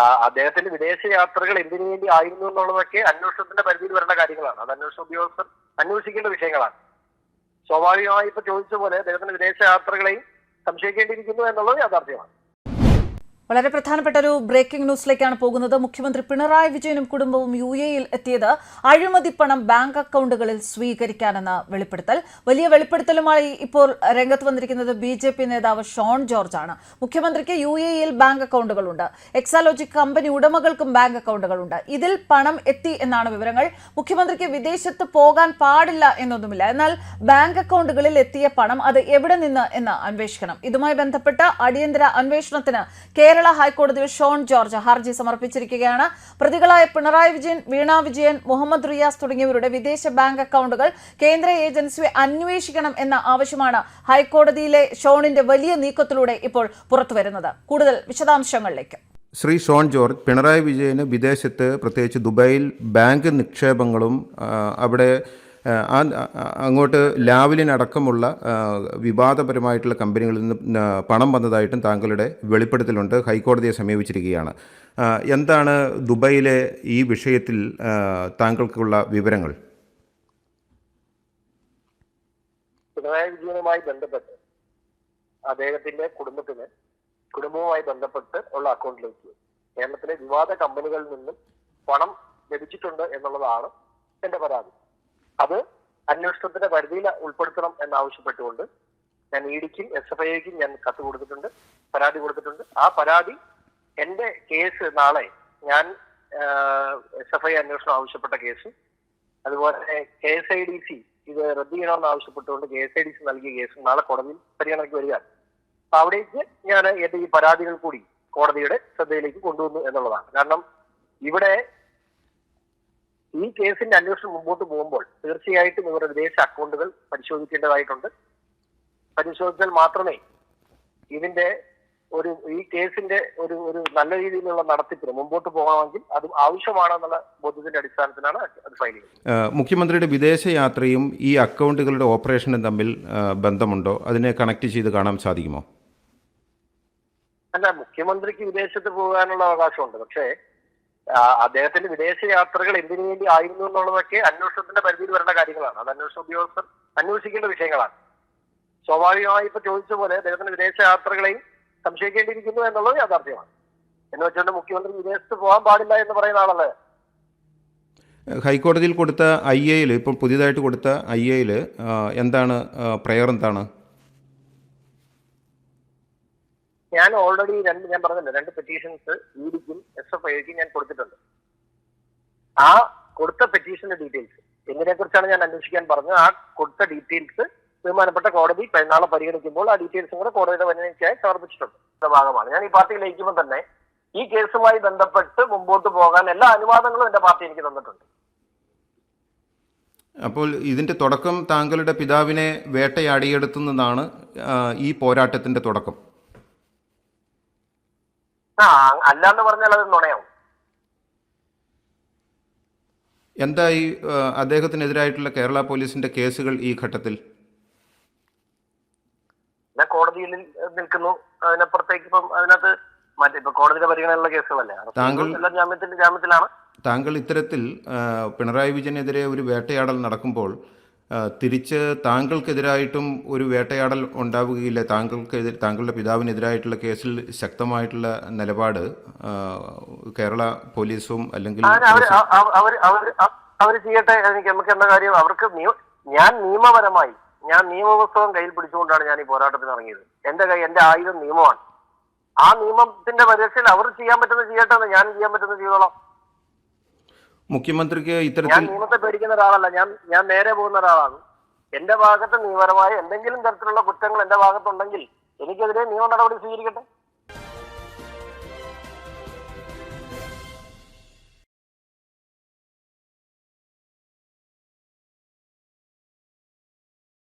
അദ്ദേഹത്തിന്റെ വിദേശ യാത്രകൾ എന്തിനു വേണ്ടി ആയിരുന്നു എന്നുള്ളതൊക്കെ അന്വേഷണത്തിന്റെ പരിധിയിൽ വരേണ്ട കാര്യങ്ങളാണ്. അത് അന്വേഷണ ഉദ്യോഗസ്ഥർ അന്വേഷിക്കേണ്ട വിഷയങ്ങളാണ്. സ്വാഭാവികമായി ഇപ്പൊ ചോദിച്ച പോലെ അദ്ദേഹത്തിന്റെ വിദേശ യാത്രകളെയും സംശയിക്കേണ്ടിയിരിക്കുന്നു എന്നുള്ളത് യാഥാർത്ഥ്യമാണ്. വളരെ പ്രധാനപ്പെട്ട ഒരു ബ്രേക്കിംഗ് ന്യൂസിലേക്കാണ് പോകുന്നത്. മുഖ്യമന്ത്രി പിണറായി വിജയനും കുടുംബവും യു എയിൽ എത്തിയത് അഴിമതി പണം ബാങ്ക് അക്കൗണ്ടുകളിൽ സ്വീകരിക്കാനെന്ന വെളിപ്പെടുത്തൽ. വലിയ വെളിപ്പെടുത്തലുമായി ഇപ്പോൾ രംഗത്ത് വന്നിരിക്കുന്നത് ബി ജെ പി നേതാവ് ഷോൺ ജോർജ് ആണ് മുഖ്യമന്ത്രിക്ക് യു എയിൽ ബാങ്ക് അക്കൗണ്ടുകളുണ്ട്. എക്സാലോജിക് കമ്പനി ഉടമകൾക്കും ബാങ്ക് അക്കൗണ്ടുകളുണ്ട്. ഇതിൽ പണം എത്തി എന്നാണ് വിവരങ്ങൾ. മുഖ്യമന്ത്രിക്ക് വിദേശത്ത് പോകാൻ പാടില്ല എന്നൊന്നുമില്ല. എന്നാൽ ബാങ്ക് അക്കൗണ്ടുകളിൽ എത്തിയ പണം അത് എവിടെ നിന്ന് എന്ന് അന്വേഷിക്കണം. ഇതുമായി ബന്ധപ്പെട്ട അടിയന്തര അന്വേഷണത്തിന് കേരള ഹൈക്കോടതിയിൽ ഷോൺ ജോർജ് ഹർജി സമർപ്പിച്ചിരിക്കുകയാണ്. പ്രതികളായ പിണറായി വിജയൻ വീണ വിജയൻ മുഹമ്മദ് റിയാസ് തുടങ്ങിയവരുടെ വിദേശ ബാങ്ക് അക്കൗണ്ടുകൾ കേന്ദ്ര ഏജൻസിയെ അന്വേഷിക്കണം എന്ന ആവശ്യമാണ് ഹൈക്കോടതിയിലെ ഷോണിന്റെ വലിയ നീക്കത്തിലൂടെ ഇപ്പോൾ പുറത്തുവരുന്നത്. കൂടുതൽ വിശദാംശങ്ങളിലേക്ക്. ശ്രീ ഷോൺ ജോർജ് പിണറായി വിജയന് വിദേശത്ത് പ്രത്യേകിച്ച് ദുബായിൽ ബാങ്ക് നിക്ഷേപങ്ങളും അവിടെ ആ, അങ്ങോട്ട് ലാവലിനടക്കമുള്ള വിവാദപരമായിട്ടുള്ള കമ്പനികളിൽ നിന്ന് പണം വന്നതായിട്ടും താങ്കളുടെ വെളിപ്പെടുത്തലുണ്ട് ഹൈക്കോടതിയെ സമീപിച്ചിരിക്കുകയാണ്. എന്താണ് ദുബൈയിലെ ഈ വിഷയത്തിൽ താങ്കൾക്കുള്ള വിവരങ്ങൾ? പിണറായി വിജയനുമായി ബന്ധപ്പെട്ട് അദ്ദേഹത്തിന്റെ കുടുംബത്തിന് കുടുംബവുമായി ബന്ധപ്പെട്ട് ഉള്ള അക്കൗണ്ടിലേക്ക് കേരളത്തിലെ വിവാദ കമ്പനികളിൽ നിന്നും പണം ലഭിച്ചിട്ടുണ്ട് എന്നുള്ളതാണ് എന്റെ പരാതി. അത് അന്വേഷണത്തിന്റെ പരിധിയിൽ ഉൾപ്പെടുത്തണം എന്നാവശ്യപ്പെട്ടുകൊണ്ട് ഞാൻ ഇ ഡിക്കും എസ് എഫ് ഐക്കും ഞാൻ കത്ത് കൊടുത്തിട്ടുണ്ട് പരാതി കൊടുത്തിട്ടുണ്ട്. ആ പരാതി എന്റെ കേസ് നാളെ ഞാൻ എസ് എഫ് ഐ അന്വേഷണം ആവശ്യപ്പെട്ട കേസ്. അതുപോലെ K S I D C ഇത് റദ്ദ് ചെയ്യണമെന്ന് ആവശ്യപ്പെട്ടുകൊണ്ട് K S I D C നൽകിയ കേസ് നാളെ കോടതിയിൽ പരിഗണനയ്ക്ക് വരികയാണ്. അവിടേക്ക് ഞാൻ എന്റെ ഈ പരാതികൾ കൂടി കോടതിയുടെ ശ്രദ്ധയിലേക്ക് കൊണ്ടുവന്നു എന്നുള്ളതാണ്. കാരണം ഇവിടെ ഈ കേസിന്റെ അന്വേഷണം മുമ്പോട്ട് പോകുമ്പോൾ തീർച്ചയായിട്ടും ഇവരുടെ വിദേശ അക്കൗണ്ടുകൾ പരിശോധിക്കേണ്ടതായിട്ടുണ്ട്. പരിശോധിച്ചാൽ മാത്രമേ ഇതിന്റെ ഒരു ഈ കേസിന്റെ ഒരു ഒരു നല്ല രീതിയിലുള്ള നടത്തിപ്പിന് മുമ്പോട്ട് പോകണമെങ്കിൽ അത് ആവശ്യമാണെന്നുള്ള ബോധ്യത്തിന്റെ അടിസ്ഥാനത്തിലാണ് അത് ഫയൽ ചെയ്യുന്നത്. മുഖ്യമന്ത്രിയുടെ വിദേശ യാത്രയും ഈ അക്കൗണ്ടുകളുടെ ഓപ്പറേഷനും തമ്മിൽ ബന്ധമുണ്ടോ? അതിനെ കണക്ട് ചെയ്ത് കാണാൻ സാധിക്കുമോ? അല്ല മുഖ്യമന്ത്രിക്ക് വിദേശത്ത് പോകാനുള്ള അവകാശമുണ്ട്. പക്ഷേ അദ്ദേഹത്തിന്റെ വിദേശ യാത്രകൾ എന്തിനു വേണ്ടി ആയിരുന്നു എന്നുള്ളതൊക്കെ അന്വേഷണത്തിന്റെ പരിധിയിൽ വരേണ്ട കാര്യങ്ങളാണ്. അത് അന്വേഷണ ഉദ്യോഗസ്ഥർ അന്വേഷിക്കേണ്ട വിഷയങ്ങളാണ്. സ്വാഭാവികമായി ഇപ്പൊ ചോദിച്ച പോലെ അദ്ദേഹത്തിന്റെ വിദേശ യാത്രകളെയും സംശയിക്കേണ്ടിയിരിക്കുന്നു എന്നുള്ളത് യാഥാർത്ഥ്യമാണ്. എന്ന് വെച്ചുകൊണ്ട് മുഖ്യമന്ത്രി വിദേശത്ത് പോകാൻ പാടില്ല എന്ന് പറയുന്ന ആളല്ലേ? ഹൈക്കോടതിയിൽ കൊടുത്ത ഐ എയിൽ ഇപ്പം പുതിയതായിട്ട് കൊടുത്ത ഐ എയിൽ എന്താണ് പ്രയർ എന്താണ്? ഞാൻ ഓൾറെഡി രണ്ട് ഞാൻ പറഞ്ഞല്ലോ രണ്ട് പെറ്റീഷൻസ് ഇ ഡിക്കും എസ് എഫ് ഐക്കും ഞാൻ കൊടുത്തിട്ടുണ്ട്. ആ കൊടുത്ത പെറ്റീഷന്റെ ഡീറ്റെയിൽസ് എന്തിനെ കുറിച്ചാണ് ഞാൻ അന്വേഷിക്കാൻ പറഞ്ഞത്? ആ കൊടുത്ത ഡീറ്റെയിൽസ് ബഹുമാനപ്പെട്ട കോടതി നാളെ പരിഗണിക്കുമ്പോൾ ആ ഡീറ്റെയിൽസും കൂടെ കോടതിയുടെ പരിഗണനയ്ക്കായി സമർപ്പിച്ചിട്ടുണ്ട്. ഭാഗമാണ്. ഞാൻ ഈ പാർട്ടി ലയിക്കുമ്പോൾ തന്നെ ഈ കേസുമായി ബന്ധപ്പെട്ട് മുമ്പോട്ട് പോകാൻ എല്ലാ അനുവാദങ്ങളും എന്റെ പാർട്ടി എനിക്ക് തന്നിട്ടുണ്ട്. അപ്പോൾ ഇതിന്റെ തുടക്കം താങ്കളുടെ പിതാവിനെ വേട്ടയാടിയെടുത്തുന്നതാണ് ഈ പോരാട്ടത്തിന്റെ തുടക്കം. ആ അല്ലാന്ന് പറഞ്ഞാൽ അത് നുണയാവും. എന്താ ഈ അദ്ദേഹത്തിനെതിരായിട്ടുള്ള കേരള പോലീസിന്റെ കേസുകൾ ഈ ഘട്ടത്തിൽ? കോടതിയിൽ നിൽക്കുന്നു. അതിനപ്പുറത്തേക്ക് ഇപ്പം അതിനകത്ത് മറ്റേ ഇപ്പൊ കോടതിയുടെ പരിഗണനയുള്ള കേസുകളല്ലേ? താങ്കൾ- ജാമ്യത്തിന്റെ ജാമ്യത്തിലാണ്. താങ്കൾ ഇത്തരത്തിൽ പിണറായി വിജയനെതിരെ ഒരു വേട്ടയാടൽ നടക്കുമ്പോൾ തിരിച്ച് താങ്കൾക്കെതിരായിട്ടും ഒരു വേട്ടയാടൽ ഉണ്ടാവുകയില്ല. താങ്കൾക്കെതിരെ താങ്കളുടെ പിതാവിനെതിരായിട്ടുള്ള കേസിൽ ശക്തമായിട്ടുള്ള നിലപാട് കേരള പോലീസും അല്ലെങ്കിൽ അവർ ചെയ്യട്ടെ എനിക്ക് നമുക്ക് എന്താ കാര്യം അവർക്ക് ഞാൻ നിയമപരമായി ഞാൻ നിയമപുസ്തകം കയ്യിൽ പിടിച്ചുകൊണ്ടാണ് ഞാൻ ഈ പോരാട്ടത്തിന് ഇറങ്ങിയത്. എന്റെ കൈ എന്റെ ആയുധം നിയമമാണ്. ആ നിയമത്തിന്റെ പരിരക്ഷയിൽ അവർ ചെയ്യാൻ പറ്റുന്ന ചെയ്യട്ടെ ഞാൻ ചെയ്യാൻ പറ്റുന്ന ചെയ്തോളാം. മുഖ്യമന്ത്രിക്ക് ഇത്തരത്തിൽ നിയമത്തെ പേടിക്കുന്ന ഒരാളല്ല. ഞാൻ ഞാൻ നേരെ പോകുന്ന ഒരാളാണ്. എന്റെ ഭാഗത്ത് നിയമപരമായ എന്തെങ്കിലും തരത്തിലുള്ള കുറ്റങ്ങൾ എന്റെ ഭാഗത്തുണ്ടെങ്കിൽ എനിക്കെതിരെ നിയമ നടപടി സ്വീകരിക്കട്ടെ?